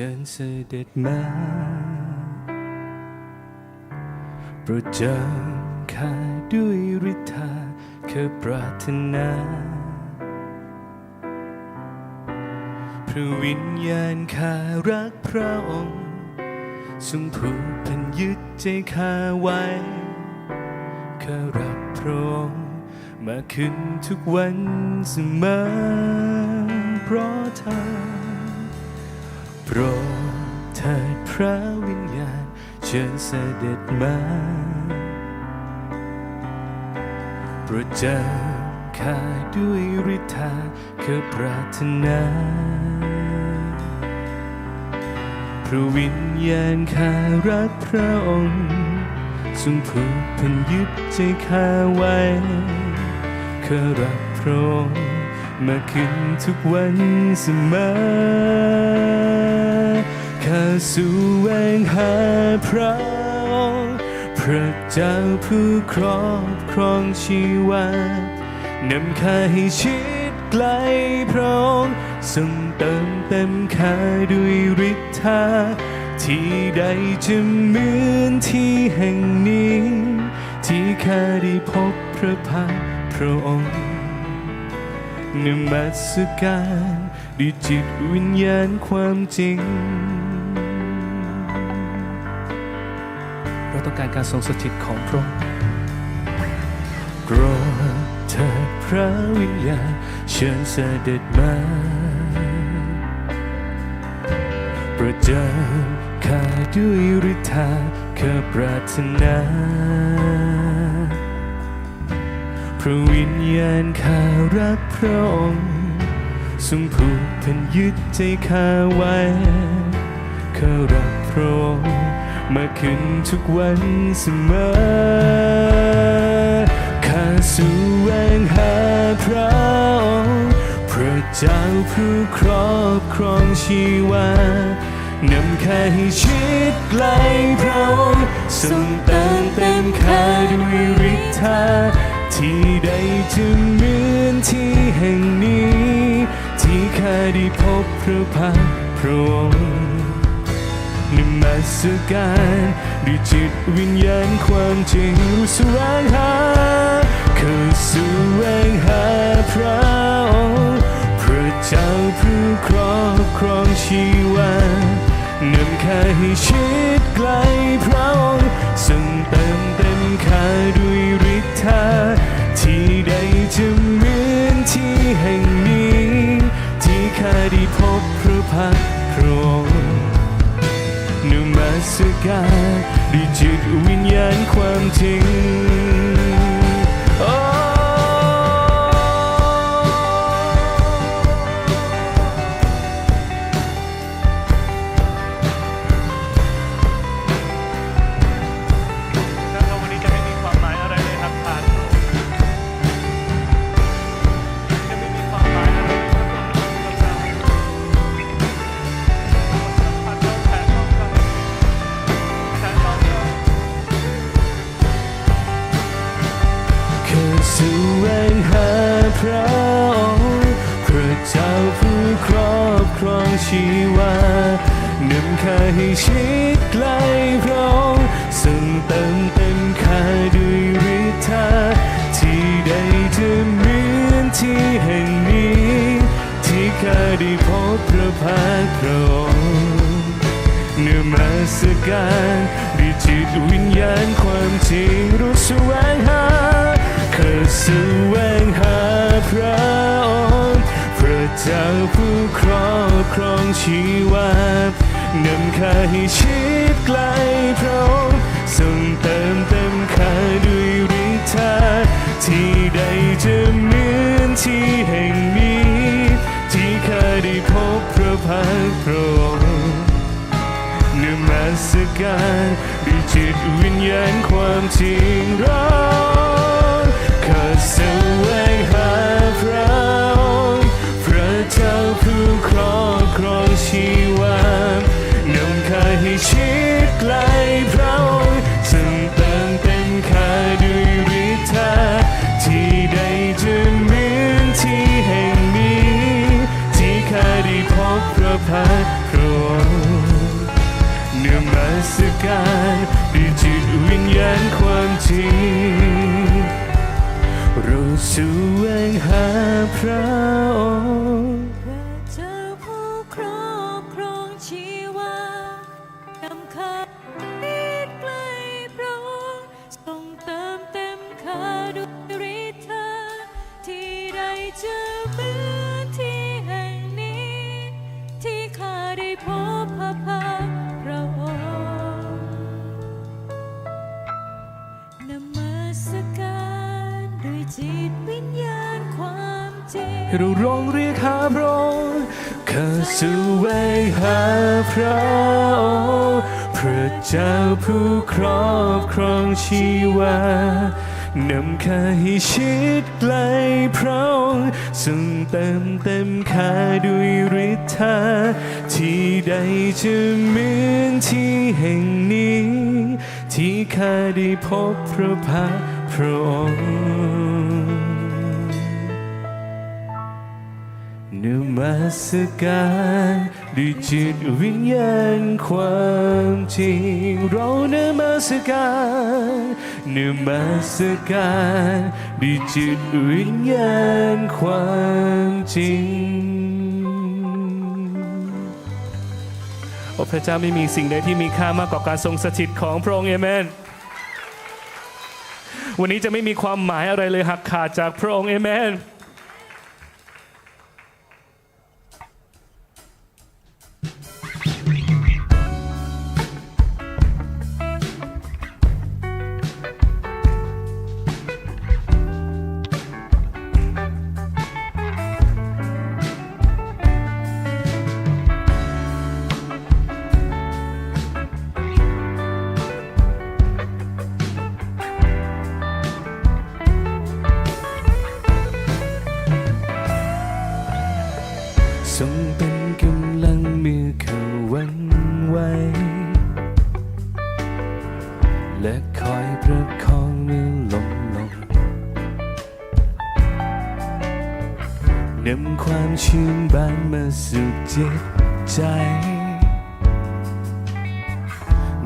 ชิญเสด็จมาโปรดจำข้าด้วยฤทธาเคอปรารถนาพระวิญญาณข้ารักพระองค์ทรงผูกพันยึดใจข้าไว้ข้ารักพระองค์มาขึ้นทุกวันเสมอเพราะเธอ โปรดเถิดพระวิญญาณ เชิญเสด็จมาโปรดจำข้าด้วยฤทธาคือปรารถนาพระวิญญาณข้ารักพระองค์ทรงผูกพันยึดใจข้าไว้ข้ารักพระองค์ มาขึ้นทุกวันเสมอข้าสู่แหวงหาพระองค์พระเจ้าผู้ครอบครองชีวานำข้าให้ชิดไกลพระองค์ทรงเติมเต็มข้าด้วยฤทธาที่ใดจะเหมือนที่แห่งนี้ ที่ข้าได้พบพระพักตร์พระองค์ นมัสการด้วยจิตวิญญาณความจริง เราต้องการการทรงสถิตของพระองค์โปรดเถิดพระวิญญาณเชิญเสด็จมาโปรดจำข้าด้วยฤทธาข้าปรารถนาพ ระวิญญาณข้ารักพระองค์ทรงผูกพันยึดใจข้าไว้ข้ารักพระองค์มาขึ้นทุกวันเสมอข้าสู่แหวงหาพระองค์พระเจ้าผู้ครอบครองชีวานำข้าให้ชิดไกลพระองค์ทรงเติมเต็มข้าด้วยฤทธา ที่ใดจะเหมือนที่แห่งนี้ ที่ข้าได้พบพระพักตร์พระองค์นมัสการด้วยจิตวิญญาณความจริงรู้สวงหาคือสู่แหวงหาพระองค์พระเจ้าผู้ครอบครองชีวา นำข้าให้ชิดไกลพระองค์ทรงเติมเต็มข้าด้วยฤทธาที่ใดจะเหมือนที่แห่งนี้ ที่ข้าได้พบพระพักตร์พระองค์นมัสการด้วยจิตวิญญาณความจริง ที่แห่งนี้ ที่ข้าได้พบพระพักตร์พระองค์นมัสการด้วยจิตวิญญาณความจริงรู้สวงหาข้าสวงหาพระองค์พระเจ้าผู้ครอบครองชีวานำข้าให้ชิดไกลพระองค์ทรงเติมเต็มข้าด้วยฤทธา ที่ใดจะเหมือนที่แห่งนี้ ที่เคยได้พบพระพักตร์พระองค์นมัสการด้วยจิตวิญญาณความจริงรา การด้วยจิตวิญญาณความจริงเราแสวงหาพระองค์เจ้าผู้ครอบครองชีวานำข้าให้ใกล้พระองค์ทรงเติมเต็มข้าด้วย เราร้องเรียกหาพระองค์ข้าแสวงหาพระองค์พระเจ้าผู้ครอบครองชีวานำข้าให้ชิดใกล้พระองค์ทรงเติมเต็มข้าด้วยฤทธาที่ใดจะเหมือนที่แห่งนี้ ที่ข้าได้พบพระพักพระองค์ มัสการด้วยจิตวิญญาณความจริง เรานมัสการนมัสการด้วยจิตวิญญาณความจริงโอ้พระเจ้าไม่มีสิ่งใดที่มีค่ามากกว่าการทรงสถิตของพระองค์เอเมนวันนี้จะไม่มีความหมายอะไรเลยหากขาดจากพระองค์เอเมน ชื่นบานมาสู่จิตใจ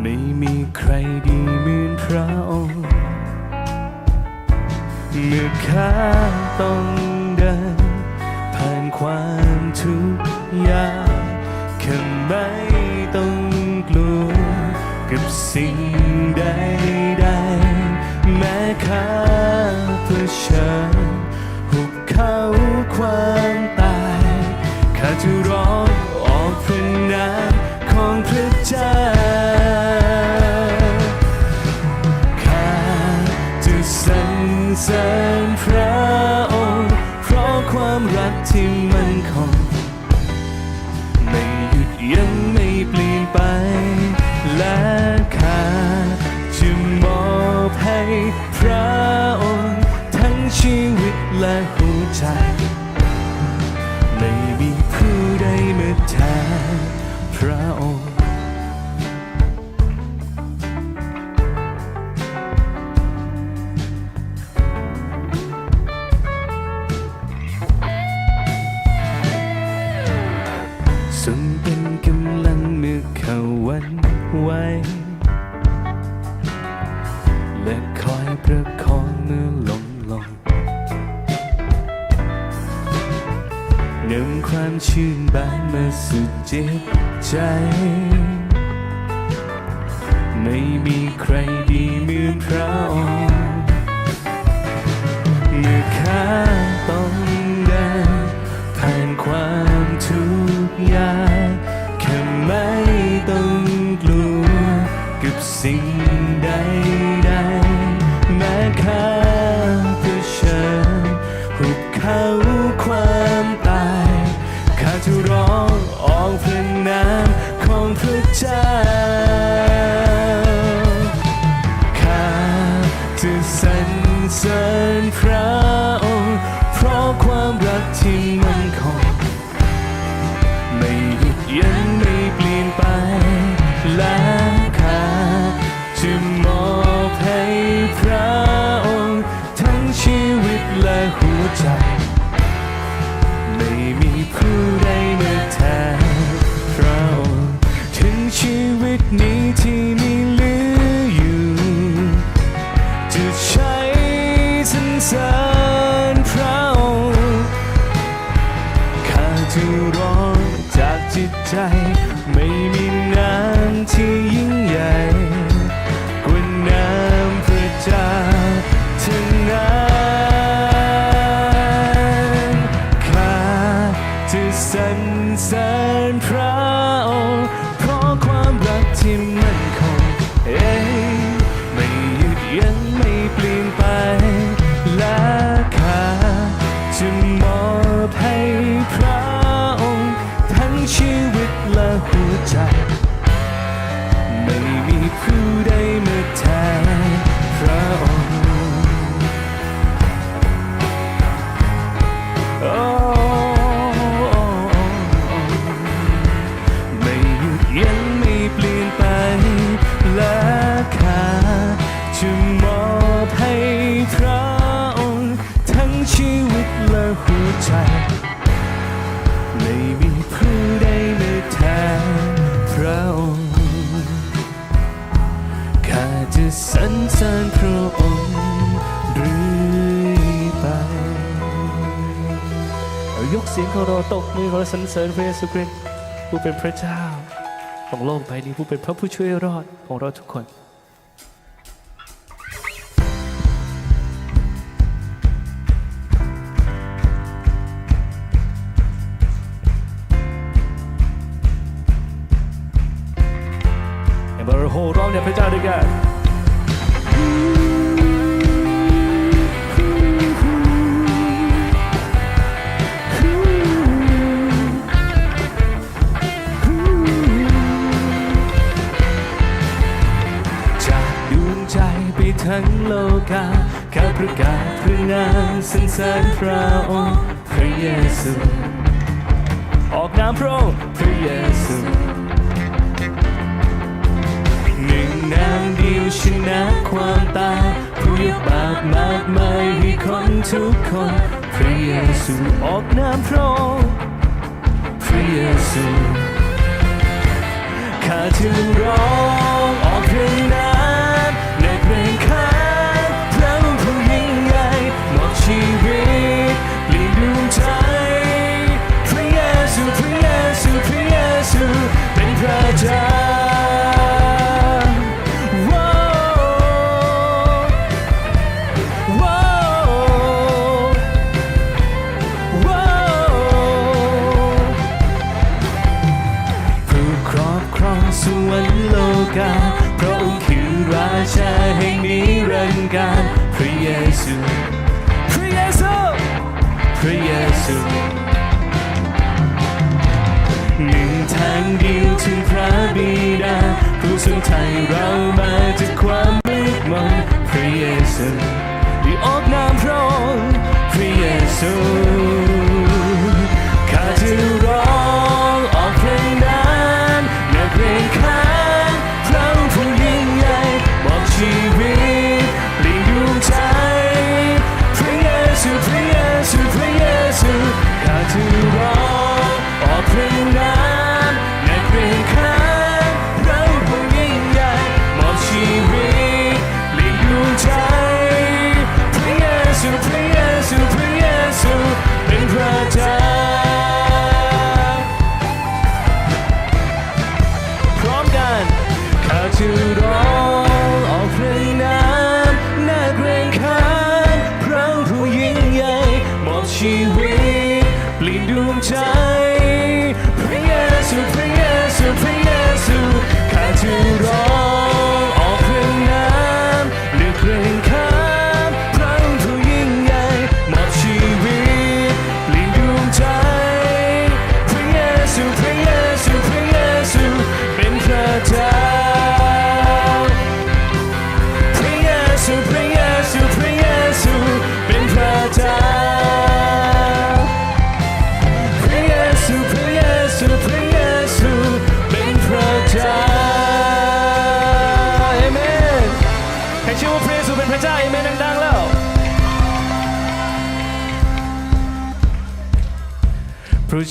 ไม่มีใครดีเหมือนพระองค์เมื่อข้าต้องเดิน ผ่านความทุกข์ยากแค่ไม่ต้องกลัวกับสิ่งใดๆแม้ข้าเผชิญหุบเขาความ จะร้องออกพระนามของพระเจ้าข้าจะสรรเสริญพระองค์ เพราะความรักที่มันคงไม่หยุดยังไม่เปลี่ยนไป และข้าจะมอบให้พระองค์ ทั้งชีวิตและหัวใจ แทนพระองค์ เมื่อข้าต้องเดินผ่านความทุกข์ยาก และหัวใจ ไม่มีผู้ใดมาแทนพระองถึงชีวิตนี้ที่มีเหลืออยู่ จะใช้สันสารพระองค์ข้าจะร้องจากจิตใจ หั ยกเสียงของเราตกมือของเราสรรเสริญพระเยซูคริสต์ผู้เป็นพระเจ้า ของโลกใบนี้ผู้เป็นพระผู้ช่วยรอดของเราทุกคน สรรเสริญพระองค์พระเยซูออกนามพระองค์พระเยซูหนึ่งนามเดียวชนะความตายผู้ยกบาปมากมายให้คนทุกคนพระเยซูออกนามพระองค์พระเยซูข้าจะร้องออกเพลง พระเจ้าว้าวว้าวว้าวผู้ครอบครองสวรรค์โลกาพระองค์คือราชาแห่งนิรันดร์การพระเยซู พระเยซู พระเยซู เดียวถึงพระบิดาผู้ทรงไถ่เรามาจากความมืดมนพระเยซูด้ออกนามพระองค์พระเยซูข้าจะร้องออกเพลงนั้นในเพลงค้าพระองผู้ยิ่งใหญ่บอกชีวิตเปลี่ยนดวงใจพระเยซูพระเยซูพระเยซูข้าจะร้องออกเพลงนั้น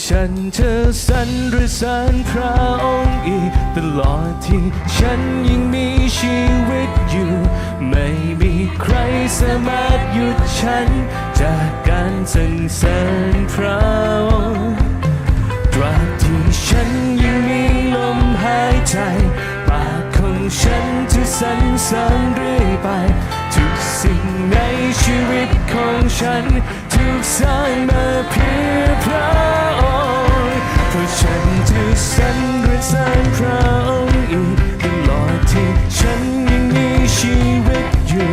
เพราะฉันจะสรรเสริญพระองค์อีกตลอดที่ฉันยังมีชีวิตอยู่ ไม่มีใครสามารถหยุดฉัน จากการสรรเสริญพระองค์ตราบที่ฉันยังมีลมหายใจ ปากของฉันจะสรรเสริญเรื่อยไป ทุกสิ่งในชีวิตของฉัน ถูกสร้างมาเพื่อพระอง ฉันจะสรรเสริญพระองค์อีกตลอดที่ฉันยังมีชีวิตอยู่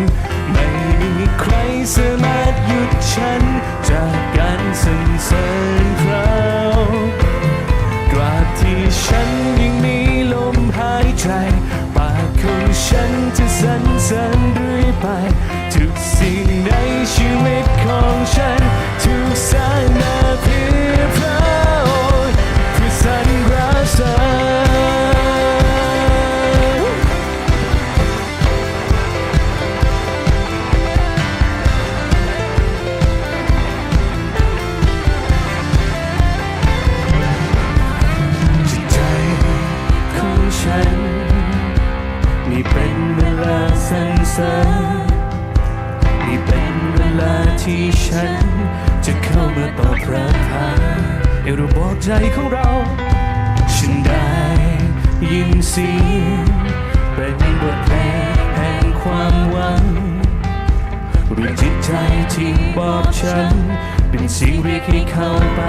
ไม่มีใครสามารถหยุดฉัน จากการสรรเสริญพระองค์ตราบที่ฉันยังมีลมหายใจ ปากของฉันจะสรรเสริญเรื่อยไป เป็นเสียงเรียกให้เข้าไป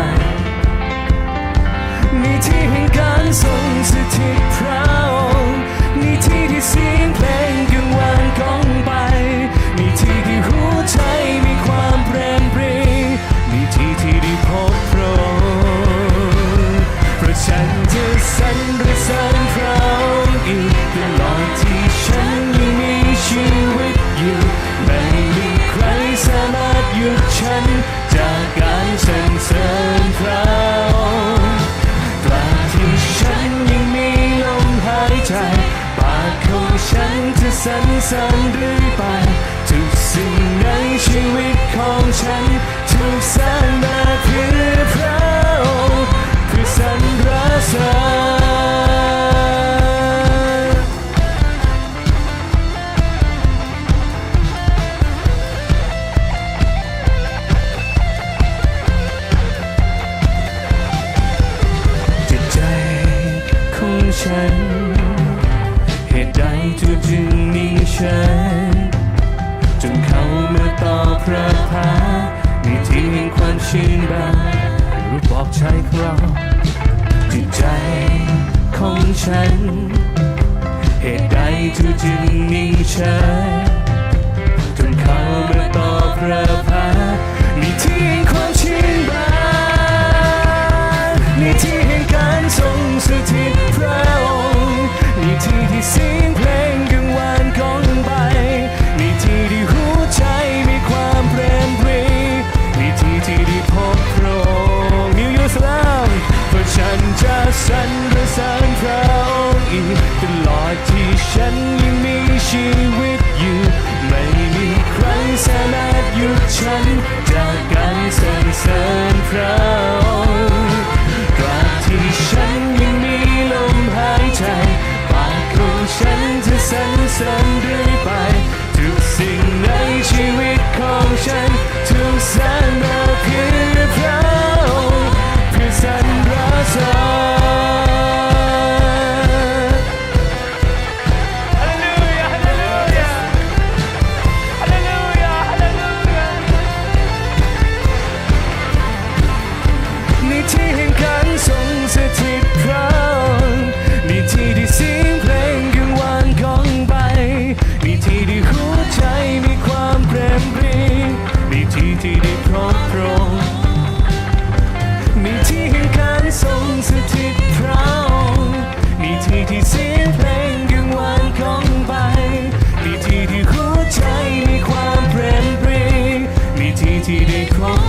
นี่ที่แห่งการทรงสถิตพระองค์นี่ที่ที่เสียงเพลงกังวานของ สรรเสริญเรื่อยไป ทุกสิ่งในชีวิตของฉัน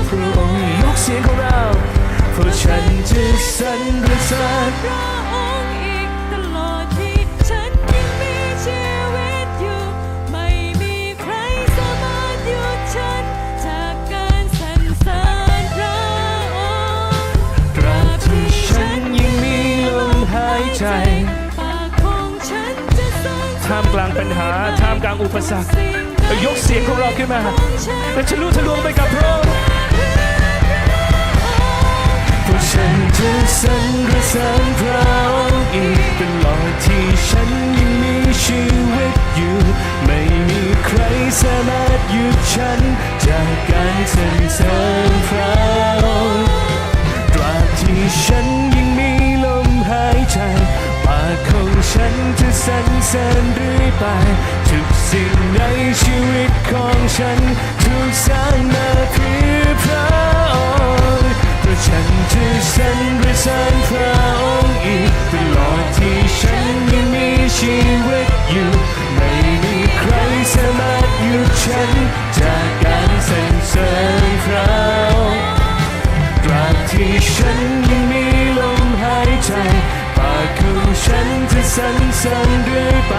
พระองค์ยกเสียงของเราเพราะฉันจะสรรเสริญพระองค์อีกตลอดที่ฉันยังมีชีวิตอยู่ ไม่มีใครสามารถหยุดฉันจากการสรรเสริญพระองค์ตราบที่ฉันยังมีลมหายใจปากองฉัจะสร้างท่ามกลางปัญหาท่ามกลางอุปสรรค ยกเสียงของเราขึ้นมา และทะลุทะลวงไปกับพระองค์ ฉันจะสรรเสริญพระองค์อีกตลอดที่ฉันยังมีชีวิตอยู่ ไม่มีใครสามารถหยุดฉัน จากการสรรเสริญพระองค์ตราบที่ฉันยังมีลมหายใจปากของฉันจะสรรเสริญเรื่อยไปทุกสิ่งในชีวิตของฉันถูกสร้างมา ฉันจะสรรเสริญพระองค์อีกตลอดที่ฉันยังมีชีวิตอยู่ ไม่มีใครสามารถหยุดฉัน จากการสรรเสริญพระองค์ตราบที่ฉันยังมีลมหายใจปากของฉันจะสรรเสริญเรื่อยไป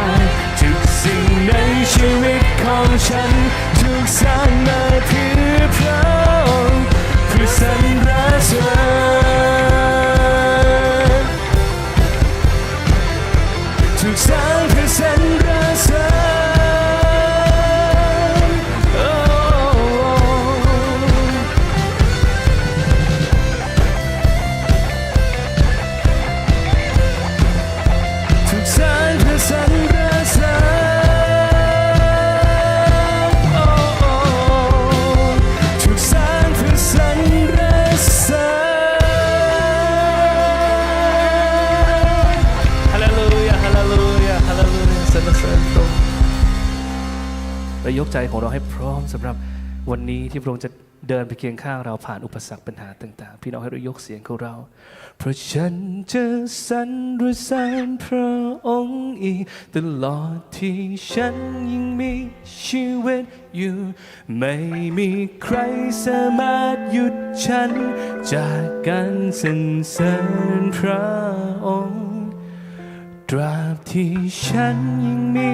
ทุกสิ่งในชีวิตของฉันถูกสร้างมาเพื่อพระ สำหรับวันนี้ที่พระองค์จะเดินไปเคียงข้างเราผ่านอุปสรรคปัญหาต่าง ๆ พี่น้องให้เรายกเสียงของเรา เพราะฉันจะสรรเสริญพระองค์อีก ตลอดที่ฉันยังมีชีวิตอยู่ ไม่มีใครสามารถหยุดฉัน จากการสรรเสริญพระองค์ ตราบที่ฉันยังมี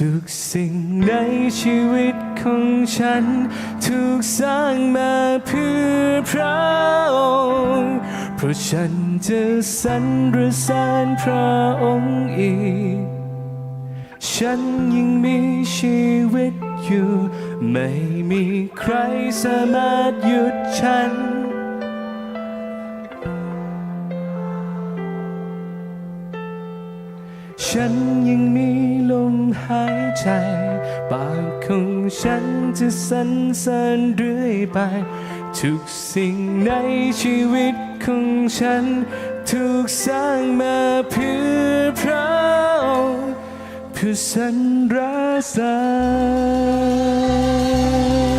ทุกสิ่งในชีวิตของฉัน ถูกสร้างมาเพื่อพระองค์ เพราะฉันจะสรรเสริญพระองค์อีก ฉันยังมีชีวิตอยู่ ไม่มีใครสามารถหยุดฉันฉัน หายใจ ปากของฉันจะสรรเสริญเรื่อยไป ทุกสิ่งในชีวิตของฉัน ถูกสร้างมาเพื่อพระองค์เพื่อสรรเสริญ